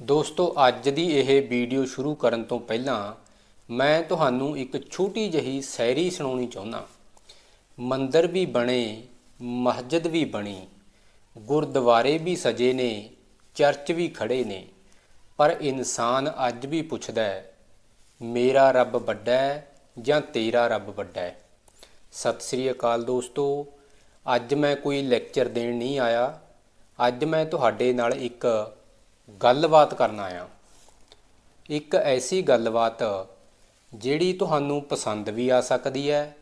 ਦੋਸਤੋ, ਅੱਜ ਦੀ ਇਹ ਵੀਡੀਓ ਸ਼ੁਰੂ ਕਰਨ ਤੋਂ ਪਹਿਲਾਂ ਮੈਂ ਤੁਹਾਨੂੰ ਇੱਕ ਛੋਟੀ ਜਿਹੀ ਸ਼ਾਇਰੀ ਸੁਣਾਉਣੀ ਚਾਹੁੰਦਾ ਮੰਦਰ ਵੀ ਬਣੇ, ਮਸਜਿਦ ਵੀ ਬਣੀ, ਗੁਰਦੁਆਰੇ ਵੀ ਸਜੇ ਨੇ, ਚਰਚ ਵੀ ਖੜੇ ਨੇ, ਪਰ ਇਨਸਾਨ ਅੱਜ ਵੀ ਪੁੱਛਦਾ ਹੈ, ਮੇਰਾ ਰੱਬ ਵੱਡਾ ਹੈ ਜਾਂ ਤੇਰਾ ਰੱਬ ਵੱਡਾ ਹੈ? ਸਤਿ ਸ੍ਰੀ ਅਕਾਲ ਦੋਸਤੋ, ਅੱਜ ਮੈਂ ਕੋਈ ਲੈਕਚਰ ਦੇਣ ਨਹੀਂ ਆਇਆ। ਅੱਜ ਮੈਂ ਤੁਹਾਡੇ ਨਾਲ ਇੱਕ ਗੱਲਬਾਤ ਕਰਨ ਆਇਆ। ਇੱਕ ਐਸੀ ਗੱਲਬਾਤ ਜਿਹੜੀ ਤੁਹਾਨੂੰ ਪਸੰਦ ਵੀ ਆ ਸਕਦੀ ਹੈ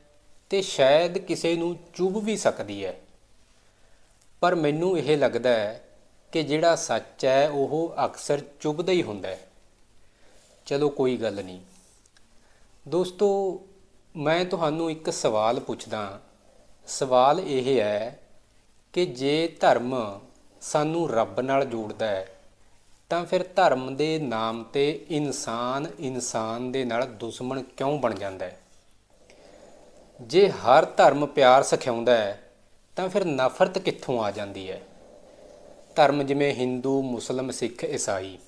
ਤੇ ਸ਼ਾਇਦ ਕਿਸੇ ਨੂੰ ਚੁੱਭ ਵੀ ਸਕਦੀ ਹੈ। ਪਰ ਮੈਨੂੰ ਇਹ ਲੱਗਦਾ ਹੈ ਕਿ ਜਿਹੜਾ ਸੱਚ ਹੈ, ਉਹ ਅਕਸਰ ਚੁੱਭਦਾ ਹੀ ਹੁੰਦਾ ਹੈ। ਚਲੋ ਕੋਈ ਗੱਲ ਨਹੀਂ। ਦੋਸਤੋ, ਮੈਂ ਤੁਹਾਨੂੰ ਇੱਕ ਸਵਾਲ ਪੁੱਛਦਾ ਸਵਾਲ ਇਹ ਹੈ ਕਿ ਜੇ ਧਰਮ ਸਾਨੂੰ ਰੱਬ ਨਾਲ ਜੋੜਦਾ ਹੈ ਤਾਂ ਫਿਰ ਧਰਮ ਦੇ ਨਾਮ ਤੇ ਇਨਸਾਨ ਇਨਸਾਨ ਦੇ ਨਾਲ ਦੁਸ਼ਮਣ ਕਿਉਂ ਬਣ ਜਾਂਦਾ ਹੈ? ਜੇ ਹਰ ਧਰਮ ਪਿਆਰ ਸਿਖਾਉਂਦਾ ਹੈ, ਤਾਂ ਫਿਰ ਨਫ਼ਰਤ ਕਿੱਥੋਂ ਆ ਜਾਂਦੀ ਹੈ? ਧਰਮ ਜਿਵੇਂ ਹਿੰਦੂ, ਮੁਸਲਮ, ਸਿੱਖ, ਈਸਾਈ।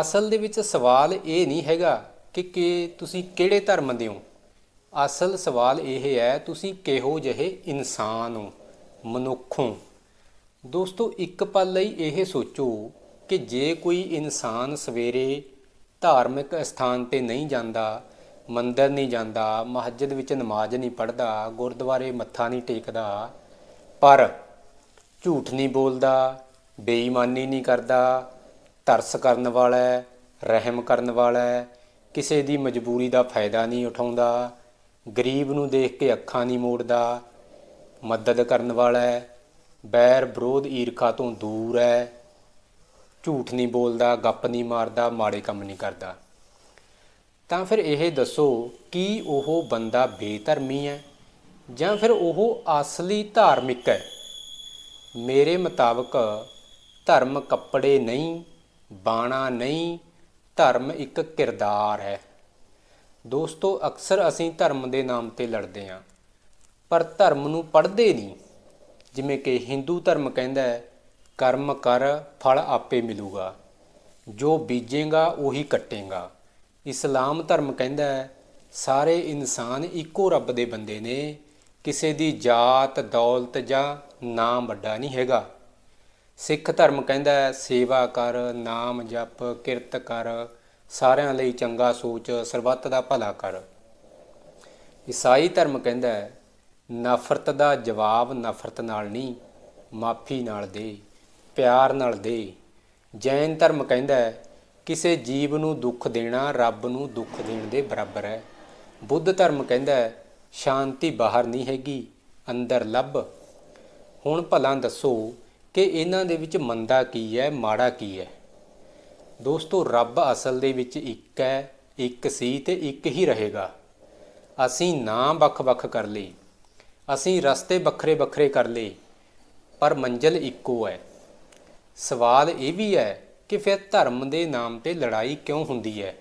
ਅਸਲ ਦੇ ਵਿੱਚ ਸਵਾਲ ਇਹ ਨਹੀਂ ਹੈਗਾ ਕਿ ਕਿ ਤੁਸੀਂ ਕਿਹੜੇ ਧਰਮ ਦੇ ਹੋ। ਅਸਲ ਸਵਾਲ ਇਹ ਹੈ, ਤੁਸੀਂ ਕਿਹੋ ਜਿਹੇ ਇਨਸਾਨ ਹੋ, ਮਨੁੱਖ ਹੋ। ਦੋਸਤੋ, ਇੱਕ ਪਲ ਲਈ ਇਹ ਸੋਚੋ ਕਿ ਜੇ ਕੋਈ ਇਨਸਾਨ ਸਵੇਰੇ ਧਾਰਮਿਕ ਸਥਾਨ ਤੇ ਨਹੀਂ ਜਾਂਦਾ, ਮੰਦਰ ਨਹੀਂ ਜਾਂਦਾ, ਮਸਜਿਦ ਵਿੱਚ ਨਮਾਜ਼ ਨਹੀਂ ਪੜ੍ਹਦਾ, ਗੁਰਦੁਆਰੇ ਮੱਥਾ ਨਹੀਂ ਟੇਕਦਾ, ਪਰ ਝੂਠ ਨਹੀਂ ਬੋਲਦਾ, ਬੇਈਮਾਨੀ ਨਹੀਂ ਕਰਦਾ, ਤਰਸ ਕਰਨ ਵਾਲਾ ਰਹਿਮ ਕਰਨ ਵਾਲਾ ਕਿਸੇ ਦੀ ਮਜਬੂਰੀ ਦਾ ਫਾਇਦਾ ਨਹੀਂ ਉਠਾਉਂਦਾ, ਗਰੀਬ ਨੂੰ ਦੇਖ ਕੇ ਅੱਖਾਂ ਨਹੀਂ ਮੋੜਦਾ, ਮਦਦ ਕਰਨ ਵਾਲਾ ਬੈਰ ਵਿਰੋਧ ਈਰਖਾ ਤੋਂ ਦੂਰ ਹੈ ਝੂਠ ਨਹੀਂ ਬੋਲਦਾ, ਗੱਪ ਨਹੀਂ ਮਾਰਦਾ, ਮਾੜੇ ਕੰਮ ਨਹੀਂ ਕਰਦਾ। ਤਾਂ ਫਿਰ ਇਹ ਦੱਸੋ ਕਿ ਉਹ ਬੰਦਾ ਬੇਧਰਮੀ ਹੈ ਜਾਂ ਫਿਰ ਉਹ ਅਸਲੀ ਧਾਰਮਿਕ ਹੈ ਮੇਰੇ ਮੁਤਾਬਕ ਧਰਮ ਕੱਪੜੇ ਨਹੀਂ, ਬਾਣਾ ਨਹੀਂ, ਧਰਮ ਇੱਕ ਕਿਰਦਾਰ ਹੈ। ਦੋਸਤੋ, ਅਕਸਰ ਅਸੀਂ ਧਰਮ ਦੇ ਨਾਮ ਤੇ ਲੜਦੇ ਹਾਂ, ਪਰ ਧਰਮ ਨੂੰ ਪੜ੍ਹਦੇ ਨਹੀਂ। ਜਿਵੇਂ ਕਿ ਹਿੰਦੂ ਧਰਮ ਕਹਿੰਦਾ ਹੈ, ਕਰਮ ਕਰ, ਫਲ ਆਪੇ ਮਿਲੂਗਾ। ਜੋ ਬੀਜੇਗਾ, ਉਹੀ ਕੱਟੇਗਾ। ਇਸਲਾਮ ਧਰਮ ਕਹਿੰਦਾ ਹੈ, ਸਾਰੇ ਇਨਸਾਨ ਇੱਕੋ ਰੱਬ ਦੇ ਬੰਦੇ ਨੇ। ਕਿਸੇ ਦੀ ਜਾਤ, ਦੌਲਤ ਜਾਂ ਨਾਮ ਵੱਡਾ ਨਹੀਂ ਹੈਗਾ। ਸਿੱਖ ਧਰਮ ਕਹਿੰਦਾ ਹੈ, ਸੇਵਾ ਕਰ, ਨਾਮ ਜਪ, ਕਿਰਤ ਕਰ। ਸਾਰਿਆਂ ਲਈ ਚੰਗਾ ਸੋਚ, ਸਰਬੱਤ ਦਾ ਭਲਾ ਕਰ। ਈਸਾਈ ਧਰਮ ਕਹਿੰਦਾ ਹੈ ਨਫ਼ਰਤ ਦਾ ਜਵਾਬ ਨਫ਼ਰਤ ਨਾਲ ਨਹੀਂ, ਮਾਫੀ ਨਾਲ ਦੇ, ਪਿਆਰ ਨਾਲ ਦੇ। ਜੈਨ ਧਰਮ ਕਹਿੰਦਾ ਹੈ, ਕਿਸੇ ਜੀਵ ਨੂੰ ਦੁੱਖ ਦੇਣਾ ਰੱਬ ਨੂੰ ਦੁੱਖ ਦੇਣ ਦੇ ਬਰਾਬਰ ਹੈ। ਬੁੱਧ ਧਰਮ ਕਹਿੰਦਾ ਹੈ, ਸ਼ਾਂਤੀ ਬਾਹਰ ਨਹੀਂ ਹੈਗੀ, ਅੰਦਰ ਲੱਭ। ਹੁਣ ਭਲਾ ਦੱਸੋ ਕਿ ਇਹਨਾਂ ਦੇ ਵਿੱਚ ਮੰਦਾ ਕੀ ਹੈ, ਮਾੜਾ ਕੀ ਹੈ? ਦੋਸਤੋ, ਰੱਬ ਅਸਲ ਦੇ ਵਿੱਚ ਇੱਕ ਹੈ, ਇੱਕ ਸੀ ਤੇ ਇੱਕ ਹੀ ਰਹੇਗਾ। ਅਸੀਂ ਨਾ ਵੱਖ-ਵੱਖ ਕਰ ਲਈ ਅਸੀਂ ਰਸਤੇ ਵੱਖਰੇ ਵੱਖਰੇ ਕਰ ਲਏ, ਪਰ ਮੰਜ਼ਿਲ ਇੱਕੋ ਹੈ। ਸਵਾਲ ਇਹ ਵੀ ਹੈ ਕਿ ਫਿਰ ਧਰਮ ਦੇ ਨਾਮ ਤੇ ਲੜਾਈ ਕਿਉਂ ਹੁੰਦੀ ਹੈ?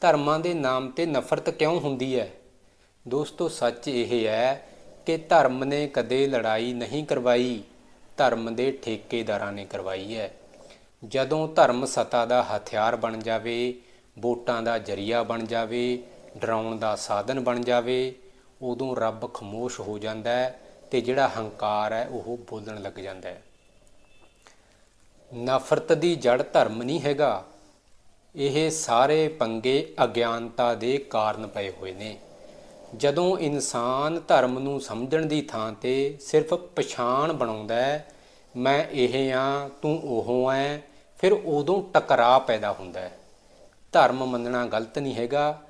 ਧਰਮਾਂ ਦੇ ਨਾਮ ਤੇ ਨਫ਼ਰਤ ਕਿਉਂ ਹੁੰਦੀ ਹੈ? ਦੋਸਤੋ, ਸੱਚ ਇਹ ਹੈ ਕਿ ਧਰਮ ਨੇ ਕਦੇ ਲੜਾਈ ਨਹੀਂ ਕਰਵਾਈ, ਧਰਮ ਦੇ ਠੇਕੇਦਾਰਾਂ ਨੇ ਕਰਵਾਈ ਹੈ। ਜਦੋਂ ਧਰਮ ਸਤਾ ਦਾ ਹਥਿਆਰ ਬਣ ਜਾਵੇ, ਵੋਟਾਂ ਦਾ ਜਰੀਆ ਬਣ ਜਾਵੇ, ਡਰਾਉਣ ਦਾ ਸਾਧਨ ਬਣ ਜਾਵੇ ਉਦੋਂ ਰੱਬ ਖਮੋਸ਼ ਹੋ ਜਾਂਦਾ ਹੈ ਤੇ ਜਿਹੜਾ ਹੰਕਾਰ ਹੈ ਉਹ ਬੋਲਣ ਲੱਗ ਜਾਂਦਾ ਹੈ। ਨਫ਼ਰਤ ਦੀ ਜੜ ਧਰਮ ਨਹੀਂ ਹੈਗਾ। ਇਹ ਸਾਰੇ ਪੰਗੇ ਅਗਿਆਨਤਾ ਦੇ ਕਾਰਨ ਪਏ ਹੋਏ ਨੇ। ਜਦੋਂ ਇਨਸਾਨ ਧਰਮ ਨੂੰ ਸਮਝਣ ਦੀ ਥਾਂ ਤੇ ਸਿਰਫ ਪਛਾਣ ਬਣਾਉਂਦਾ ਹੈ, ਮੈਂ ਇਹ ਆ, ਤੂੰ ਉਹ ਐ, ਫਿਰ ਉਦੋਂ ਟਕਰਾਅ ਪੈਦਾ ਹੁੰਦਾ ਹੈ। ਧਰਮ ਮੰਨਣਾ ਗਲਤ ਨਹੀਂ ਹੈਗਾ।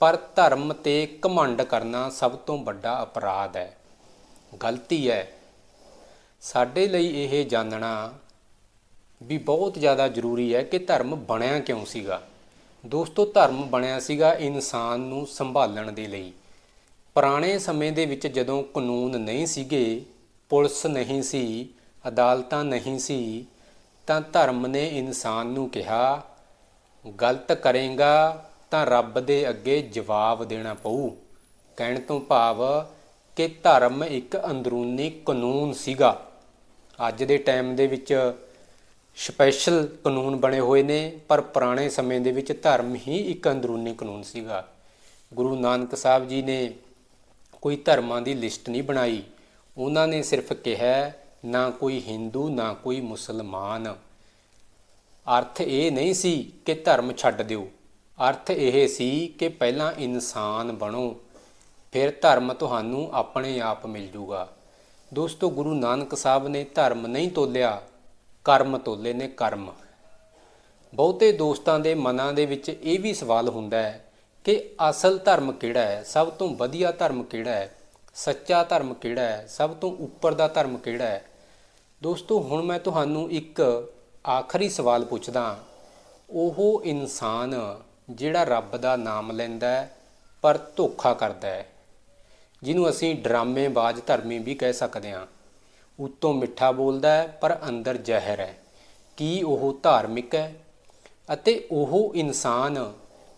ਪਰ ਧਰਮ ਤੇ ਘਮੰਡ ਕਰਨਾ ਸਭ ਤੋਂ ਵੱਡਾ ਅਪਰਾਧ ਹੈ। ਗਲਤੀ ਹੈ। ਸਾਡੇ ਲਈ ਇਹ ਜਾਣਨਾ ਵੀ ਬਹੁਤ ਜ਼ਿਆਦਾ ਜ਼ਰੂਰੀ ਹੈ ਕਿ ਧਰਮ ਬਣਿਆ ਕਿਉਂ ਸੀਗਾ। ਦੋਸਤੋ, ਧਰਮ ਬਣਿਆ ਸੀਗਾ ਇਨਸਾਨ ਨੂੰ ਸੰਭਾਲਣ ਦੇ ਲਈ। ਪੁਰਾਣੇ ਸਮੇਂ ਦੇ ਵਿੱਚ ਜਦੋਂ ਕਾਨੂੰਨ ਨਹੀਂ ਸੀਗੇ, ਪੁਲਿਸ ਨਹੀਂ ਸੀ, ਅਦਾਲਤਾਂ ਨਹੀਂ ਸੀ, ਤਾਂ ਧਰਮ ਨੇ ਇਨਸਾਨ ਨੂੰ ਕਿਹਾ, ਗਲਤ ਕਰੇਗਾ ਤਾਂ ਰੱਬ ਦੇ ਅੱਗੇ ਜਵਾਬ ਦੇਣਾ ਪਊ। ਕਹਿਣ ਤੋਂ ਭਾਵ ਕਿ ਧਰਮ ਇੱਕ ਅੰਦਰੂਨੀ ਕਾਨੂੰਨ ਸੀਗਾ। ਅੱਜ ਦੇ ਟਾਈਮ ਦੇ ਵਿੱਚ ਸਪੈਸ਼ਲ ਕਾਨੂੰਨ ਬਣੇ ਹੋਏ ਨੇ, ਪਰ ਪੁਰਾਣੇ ਸਮੇਂ ਦੇ ਵਿੱਚ ਧਰਮ ਹੀ ਇੱਕ ਅੰਦਰੂਨੀ ਕਾਨੂੰਨ ਸੀਗਾ। ਗੁਰੂ ਨਾਨਕ ਸਾਹਿਬ ਜੀ ਨੇ ਕੋਈ ਧਰਮਾਂ ਦੀ ਲਿਸਟ ਨਹੀਂ ਬਣਾਈ। ਉਹਨਾਂ ਨੇ ਸਿਰਫ ਕਿਹਾ, ਨਾ ਕੋਈ ਹਿੰਦੂ ਨਾ ਕੋਈ ਮੁਸਲਮਾਨ। ਅਰਥ ਇਹ ਨਹੀਂ ਸੀ ਕਿ ਧਰਮ ਛੱਡ ਦਿਓ। ਅਰਥ ਇਹ ਸੀ ਕਿ ਪਹਿਲਾਂ ਇਨਸਾਨ ਬਣੋ, ਫਿਰ ਧਰਮ ਤੁਹਾਨੂੰ ਆਪਣੇ ਆਪ ਮਿਲ ਜੂਗਾ। ਦੋਸਤੋ, ਗੁਰੂ ਨਾਨਕ ਸਾਹਿਬ ਨੇ ਧਰਮ ਨਹੀਂ ਤੋਲਿਆ, ਕਰਮ ਤੋਲੇ ਨੇ ਕਰਮ। ਬਹੁਤੇ ਦੋਸਤਾਂ ਦੇ ਮਨਾਂ ਦੇ ਵਿੱਚ ਇਹ ਵੀ ਸਵਾਲ ਹੁੰਦਾ ਹੈ ਕਿ ਅਸਲ ਧਰਮ ਕਿਹੜਾ ਹੈ? ਸਭ ਤੋਂ ਵਧੀਆ ਧਰਮ ਕਿਹੜਾ ਹੈ? ਸੱਚਾ ਧਰਮ ਕਿਹੜਾ ਹੈ? ਸਭ ਤੋਂ ਉੱਪਰ ਦਾ ਧਰਮ ਕਿਹੜਾ ਹੈ? ਦੋਸਤੋ, ਹੁਣ ਮੈਂ ਤੁਹਾਨੂੰ ਇੱਕ ਆਖਰੀ ਸਵਾਲ ਪੁੱਛਦਾ ਉਹ ਇਨਸਾਨ ਜਿਹੜਾ ਰੱਬ ਦਾ ਨਾਮ ਲੈਂਦਾ ਹੈ, ਪਰ ਧੋਖਾ ਕਰਦਾ ਹੈ। ਜਿਹਨੂੰ ਅਸੀਂ ਡਰਾਮੇਬਾਜ਼ ਧਰਮੀ ਵੀ ਕਹਿ ਸਕਦੇ ਹਾਂ। ਉੱਤੋਂ ਮਿੱਠਾ ਬੋਲਦਾ ਹੈ, ਪਰ ਅੰਦਰ ਜ਼ਹਿਰ ਹੈ। ਕੀ ਉਹ ਧਾਰਮਿਕ ਹੈ? ਅਤੇ ਉਹ ਇਨਸਾਨ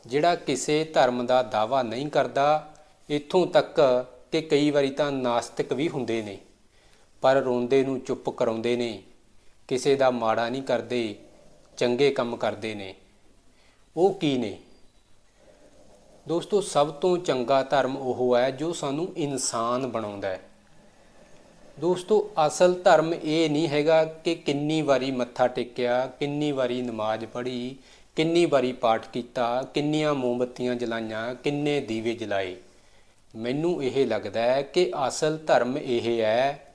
ਜਿਹੜਾ ਕਿਸੇ ਧਰਮ ਦਾ ਦਾਵਾ ਨਹੀਂ ਕਰਦਾ, ਇੱਥੋਂ ਤੱਕ ਕਿ ਕਈ ਵਾਰੀ ਤਾਂ ਨਾਸਤਿਕ ਵੀ ਹੁੰਦੇ ਨੇ, ਪਰ ਰੋਂਦੇ ਨੂੰ ਚੁੱਪ ਕਰਾਉਂਦੇ ਨੇ। ਕਿਸੇ ਦਾ ਮਾੜਾ ਨਹੀਂ ਕਰਦੇ, ਚੰਗੇ ਕੰਮ ਕਰਦੇ ਨੇ। ਉਹ ਕੀ ਨੇ? ਦੋਸਤੋ, ਸਭ ਤੋਂ ਚੰਗਾ ਧਰਮ ਉਹ ਹੈ ਜੋ ਸਾਨੂੰ ਇਨਸਾਨ ਬਣਾਉਂਦਾ ਹੈ। ਦੋਸਤੋ, ਅਸਲ ਧਰਮ ਇਹ ਨਹੀਂ ਹੈਗਾ ਕਿ ਕਿੰਨੀ ਵਾਰੀ ਮੱਥਾ ਟੇਕਿਆ, ਕਿੰਨੀ ਵਾਰੀ ਨਮਾਜ਼ ਪੜ੍ਹੀ, ਕਿੰਨੀ ਵਾਰੀ ਪਾਠ ਕੀਤਾ, ਕਿੰਨੀਆਂ ਮੋਮਬੱਤੀਆਂ ਜਲਾਈਆਂ, ਕਿੰਨੇ ਦੀਵੇ ਜਲਾਏ। ਮੈਨੂੰ ਇਹ ਲੱਗਦਾ ਹੈ ਕਿ ਅਸਲ ਧਰਮ ਇਹ ਹੈ,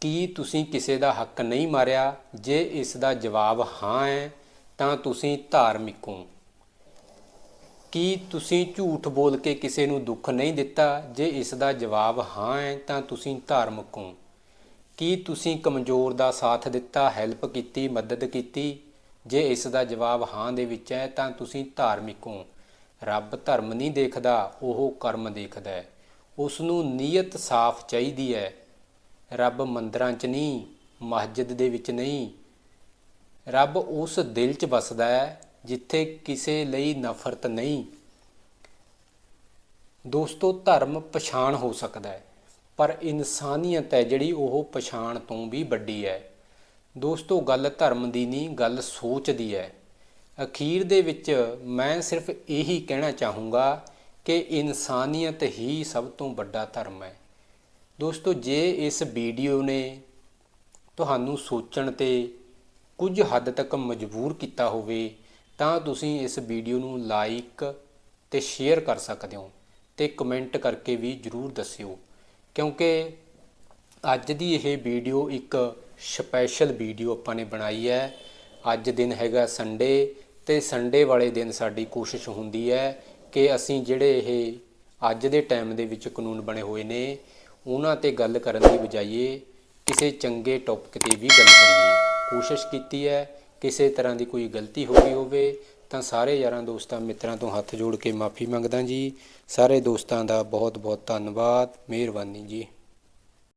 ਕਿ ਤੁਸੀਂ ਕਿਸੇ ਦਾ ਹੱਕ ਨਹੀਂ ਮਾਰਿਆ? ਜੇ ਇਸ ਦਾ ਜਵਾਬ ਹਾਂ ਹੈ ਤਾਂ ਤੁਸੀਂ ਧਾਰਮਿਕ ਹੋ। ਕੀ ਤੁਸੀਂ ਝੂਠ ਬੋਲ ਕੇ ਕਿਸੇ ਨੂੰ ਦੁੱਖ ਨਹੀਂ ਦਿੱਤਾ? ਜੇ ਇਸ ਦਾ ਜਵਾਬ ਹਾਂ ਹੈ, ਤਾਂ ਤੁਸੀਂ ਧਾਰਮਿਕ ਹੋ। ਕੀ ਤੁਸੀਂ ਕਮਜ਼ੋਰ ਦਾ ਸਾਥ ਦਿੱਤਾ, ਹੈਲਪ ਕੀਤੀ, ਮਦਦ ਕੀਤੀ? ਜੇ ਇਸ ਦਾ ਜਵਾਬ ਹਾਂ ਦੇ ਵਿੱਚ ਹੈ, ਤਾਂ ਤੁਸੀਂ ਧਾਰਮਿਕ ਹੋ। ਰੱਬ ਧਰਮ ਨਹੀਂ ਦੇਖਦਾ, ਉਹ ਕਰਮ ਦੇਖਦਾ ਹੈ। ਉਸ ਨੂੰ ਨੀਅਤ ਸਾਫ਼ ਚਾਹੀਦੀ ਹੈ। ਰੱਬ ਮੰਦਰਾਂ 'ਚ ਨਹੀਂ, ਮਸਜਿਦ ਦੇ ਵਿੱਚ ਨਹੀਂ ਰੱਬ ਉਸ ਦਿਲ 'ਚ ਵਸਦਾ ਹੈ ਜਿੱਥੇ ਕਿਸੇ ਲਈ ਨਫ਼ਰਤ ਨਹੀਂ। ਦੋਸਤੋ, ਧਰਮ ਪਛਾਣ ਹੋ ਸਕਦਾ ਹੈ, ਪਰ ਇਨਸਾਨੀਅਤ ਹੈ ਜਿਹੜੀ ਉਹ ਪਛਾਣ ਤੋਂ ਵੀ ਵੱਡੀ ਹੈ। ਦੋਸਤੋ, ਗੱਲ ਧਰਮ ਦੀ ਨਹੀਂ, ਗੱਲ ਸੋਚ ਦੀ ਹੈ। ਅਖੀਰ ਦੇ ਵਿੱਚ ਮੈਂ ਸਿਰਫ ਇਹੀ ਕਹਿਣਾ ਚਾਹੂੰਗਾ ਕਿ ਇਨਸਾਨੀਅਤ ਹੀ ਸਭ ਤੋਂ ਵੱਡਾ ਧਰਮ ਹੈ। ਦੋਸਤੋ, ਜੇ ਇਸ ਵੀਡੀਓ ਨੇ ਤੁਹਾਨੂੰ ਸੋਚਣ ਤੇ ਕੁਝ ਹੱਦ ਤੱਕ ਮਜਬੂਰ ਕੀਤਾ ਹੋਵੇ, ਤਾਂ ਤੁਸੀਂ ਇਸ ਵੀਡੀਓ ਨੂੰ ਲਾਈਕ ਤੇ ਸ਼ੇਅਰ ਕਰ ਸਕਦੇ ਹੋ ਤੇ ਕਮੈਂਟ ਕਰਕੇ ਵੀ ਜਰੂਰ ਦੱਸਿਓ। ਕਿਉਂਕਿ ਅੱਜ ਦੀ ਇਹ ਵੀਡੀਓ ਇੱਕ ਸਪੈਸ਼ਲ ਵੀਡੀਓ ਆਪਾਂ ਨੇ ਬਣਾਈ ਹੈ। ਅੱਜ ਦਿਨ ਹੈਗਾ ਸੰਡੇ ਤੇ ਸੰਡੇ ਵਾਲੇ ਦਿਨ ਸਾਡੀ ਕੋਸ਼ਿਸ਼ ਹੁੰਦੀ ਹੈ ਕਿ ਅਸੀਂ ਜਿਹੜੇ ਇਹ ਅੱਜ ਦੇ ਟਾਈਮ ਦੇ ਵਿੱਚ ਕਾਨੂੰਨ ਬਣੇ ਹੋਏ ਨੇ, ਉਹਨਾਂ ਤੇ ਗੱਲ ਕਰਨ ਦੀ ਬਜਾਏ ਕਿਸੇ ਚੰਗੇ ਟੌਪਿਕ ਤੇ ਵੀ ਗੱਲ ਕਰੀਏ। ਕੋਸ਼ਿਸ਼ ਕੀਤੀ ਹੈ, ਕਿਸੇ ਤਰ੍ਹਾਂ ਦੀ ਕੋਈ ਗਲਤੀ ਹੋ ਗਈ ਹੋਵੇ, ਤਾਂ ਸਾਰੇ ਯਾਰਾਂ ਦੋਸਤਾਂ ਮਿੱਤਰਾਂ ਤੋਂ ਹੱਥ ਜੋੜ ਕੇ ਮਾਫੀ ਮੰਗਦਾ ਜੀ। ਸਾਰੇ ਦੋਸਤਾਂ ਦਾ ਬਹੁਤ ਬਹੁਤ ਧੰਨਵਾਦ, ਮਿਹਰਬਾਨੀ ਜੀ।